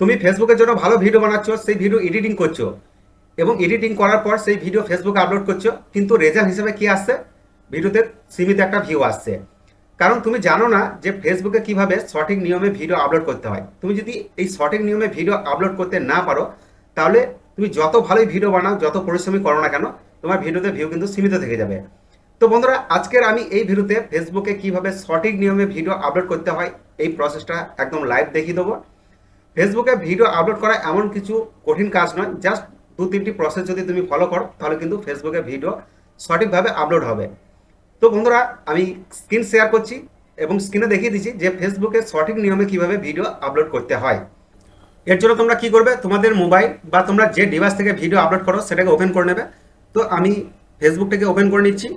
তুমি ফেসবুকের জন্য ভালো ভিডিও বানাচ্ছ, সেই ভিডিও এডিটিং করছ। এবং এডিটিং করার পর সেই ভিডিও ফেসবুকে আপলোড করছ, কিন্তু রেজাল্ট হিসেবে কি আসছে? ভিডিওতে সীমিত একটা ভিউ আসছে। কারণ তুমি জানো না যে ফেসবুকে কীভাবে সঠিক নিয়মে ভিডিও আপলোড করতে হয়। তুমি যদি এই সঠিক নিয়মে ভিডিও আপলোড করতে না পারো, তাহলে তুমি যত ভালোই ভিডিও বানাও, যত পরিশ্রমী করো না কেন, তোমার ভিডিওতে ভিউ কিন্তু সীমিত থেকে যাবে। তো বন্ধুরা, আজকের আমি এই ভিডিওতে ফেসবুকে কীভাবে সঠিক নিয়মে ভিডিও আপলোড করতে হয়, এই প্রসেসটা একদম লাইভ দেখিয়ে দেবো। ফেসবুকে ভিডিও আপলোড করা এমন কিছু কঠিন কাজ নয় জাস্ট দু তিনটি প্রসেস যদি তুমি ফলো করো, তাহলে কিন্তু ফেসবুকে ভিডিও সঠিকভাবে আপলোড হবে। তো বন্ধুরা, আমি স্ক্রিন শেয়ার করছি এবং স্ক্রিনে দেখিয়ে দিচ্ছি যে ফেসবুকে সঠিক নিয়মে কীভাবে ভিডিও আপলোড করতে হয়। এর জন্য তোমরা কি করবে? তোমাদের মোবাইল বা তোমরা যে ডিভাইস থেকে ভিডিও আপলোড করো, সেটাকে ওপেন করে নেবে। তো আমি ফেসবুকটাকে ওপেন করে নিচ্ছি।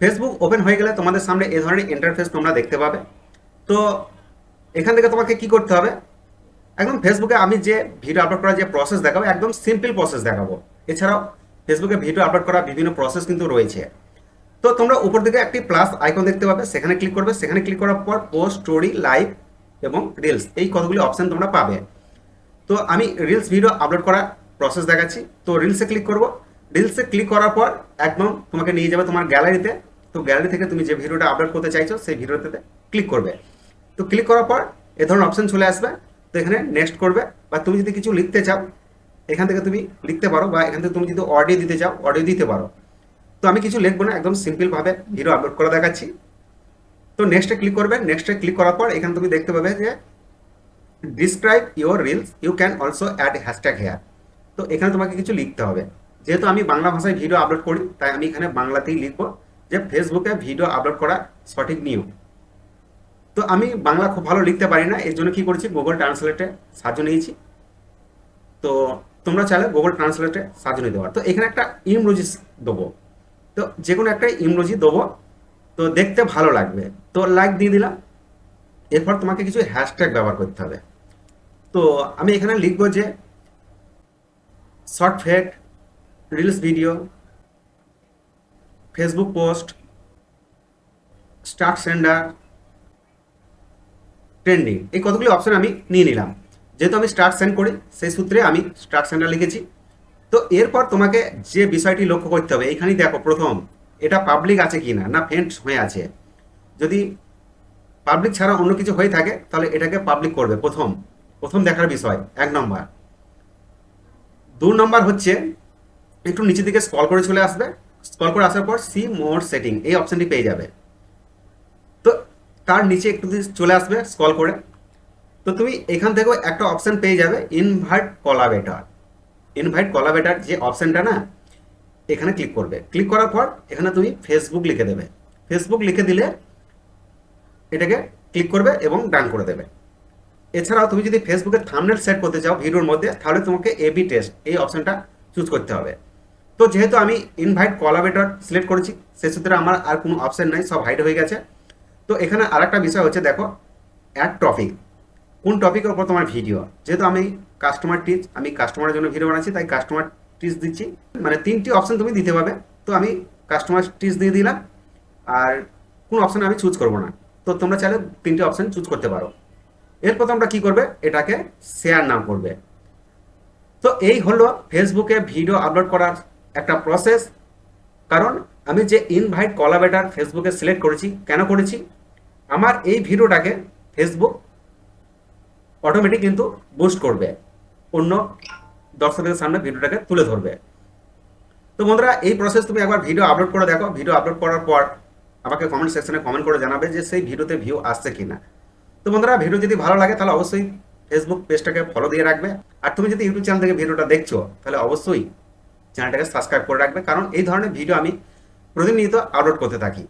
ফেসবুক ওপেন হয়ে গেলে তোমাদের সামনে এই ধরনের ইন্টারফেস তোমরা দেখতে পাবে। তো এখান থেকে তোমাকে কি করতে হবে? একদম ফেসবুকে আমি যে ভিডিও আপলোড করার যে প্রসেস দেখাবো, একদম সিম্পল প্রসেস দেখাবো। এছাড়াও ফেসবুকে ভিডিও আপলোড করার বিভিন্ন প্রসেস কিন্তু রয়েছে। তো তোমরা উপর দিকে একটি প্লাস আইকন দেখতে পাবে, সেখানে ক্লিক করবে। সেখানে ক্লিক করার পর পোস্ট স্টোরি লাইভ এবং রিলস এই কতগুলি অপশন তোমরা পাবে। তো আমি রিলস ভিডিও আপলোড করার প্রসেস দেখাচ্ছি। তো রিলসে ক্লিক করব। রিলসে ক্লিক করার পর একদম তোমাকে নিয়ে যাবে তোমার গ্যালারিতে তো। গ্যালারি থেকে তুমি যে ভিডিওটা আপলোড করতে চাইছো, সেই ভিডিওতে ক্লিক করবে। তো ক্লিক করার পর এ ধরনের অপশান চলে আসবে। তো এখানে নেক্সট করবে, বা তুমি যদি কিছু লিখতে চাও, এখান থেকে তুমি লিখতে পারো, বা এখান থেকে তুমি যদি অডিও দিতে চাও অডিও দিতে পারো। তো আমি কিছু লিখব না, একদম সিম্পলভাবে ভিডিও আপলোড করে দেখাচ্ছি। তো নেক্সটে ক্লিক করবে নেক্সটে ক্লিক করার পর এখানে তুমি দেখতে পাবে যে describe your reels you can also add hashtag here তো এখানে তোমাকে কিছু লিখতে হবে। যেহেতু আমি বাংলা ভাষায় ভিডিও আপলোড করি, তাই আমি এখানে বাংলাতেই লিখব যে ফেসবুকে ভিডিও আপলোড করা সঠিক নিয়ম। তো আমি বাংলা খুব ভালো লিখতে পারি না এর জন্য কি করেছি গুগল ট্রান্সলেটে সাহায্য নিয়েছি। তো তোমরা চাইলে গুগল ট্রান্সলেটে সাহায্য নিতে পারো। তো এখানে একটা ইমোজি দেবো। তো যে কোনো একটা ইমরোজি দেবো, তো দেখতে ভালো লাগবে। তো লাইক দিয়ে দিলাম। এরপর তোমাকে কিছু হ্যাশট্যাগ ব্যবহার করতে হবে। তো আমি এখানে লিখব যে শর্ট ফেট reels video Facebook post start sender trending এই কতগুলি অপশন আমি নিয়ে নিলাম। যেহেতু আমি স্টার্ট সেন্ড করি, সেই সূত্রে আমি স্টার্ট সেন্ডার লিখেছি। তো এরপর তোমাকে যে বিষয়টি লক্ষ্য করতে হবে, এইখানেই দেখো প্রথম, এটা পাবলিক আছে কি না না ফ্রেন্ডস হয়ে আছে। যদি পাবলিক ছাড়া অন্য কিছু হয়ে থাকে, তাহলে এটাকে পাবলিক করবে প্রথম। প্রথম দেখার বিষয়, এক নম্বর। দু নম্বর হচ্ছে, একটু নিচের দিকে স্কল করে চলে আসবে। স্কল করে আসার পর সি মোর সেটিং এই অপশনটি পেয়ে যাবে। তার নিচে একটু চলে আসবে স্কল করে, তো তুমি এখান থেকেও একটা অপশন পেয়ে যাবে ইনভাইট কলাবেটার ইনভাইট কলাবেটার যে অপশনটা না, এখানে ক্লিক করবে। ক্লিক করার পর এখানে তুমি ফেসবুক লিখে দেবে। ফেসবুক লিখে দিলে এটাকে ক্লিক করবে এবং ডান করে দেবে। এছাড়াও তুমি যদি ফেসবুকে থামনেল সেট করতে চাও ভিডিওর মধ্যে, তাহলে তোমাকে এবি টেস্ট এই অপশনটা চুজ করতে হবে। তো যেহেতু আমি ইনভাইট কলাবেটর সিলেক্ট করেছি, সে সূত্রে আমার আর কোনো অপশন নাই, সব হাইড হয়ে গেছে। তো এখানে আরেকটা বিষয় হচ্ছে, দেখো অ্যাড টপিক কোন টপিকের উপর তোমার ভিডিও যেহেতু আমি কাস্টমার টিচ আমি কাস্টমারের জন্য ভিডিও বানাচ্ছি, তাই কাস্টমার টিচ দিচ্ছি। মানে তিনটি অপশন তুমি দিতে পারবে। তো আমি কাস্টমার টিচ দিয়ে দিলাম, আর কোন অপশন আমি চুজ করব না। তো তোমরা চাইলে তিনটে অপশন চুজ করতে পারো। এরপর তোমরা কি করবে? এটাকে শেয়ার নাম করবে। তো এই হলো ফেসবুকে ভিডিও আপলোড করার একটা প্রসেস কারণ আমি যে ইনভাইট কলাবেটার ফেসবুকে সিলেক্ট করেছি, কেন করেছি? আমার এই ভিডিওটাকে ফেসবুক অটোমেটিক কিন্তু বুস্ট করবে। অন্য দর্শকদের সামনে ভিডিওটাকে তুলে ধরবে। তো বন্ধুরা, এই প্রসেস তুমি একবার ভিডিও আপলোড করে দেখো। ভিডিও আপলোড করার পর আমাকে কমেন্ট সেকশনে কমেন্ট করে জানাবে যে সেই ভিডিওতে ভিউ আসছে কিনা। তো বন্ধুরা ভিডিও যদি ভালো লাগে তাহলে অবশ্যই ফেসবুক পেজটাকে ফলো দিয়ে রাখবে। আর তুমি যদি ইউটিউব চ্যানেল থেকে ভিডিওটা দেখছ, তাহলে অবশ্যই চ্যানেলটাকে সাবস্ক্রাইব করে রাখবে। কারণ এই ধরনের ভিডিও আমি প্রতিনিয়ত আপলোড করতে থাকি।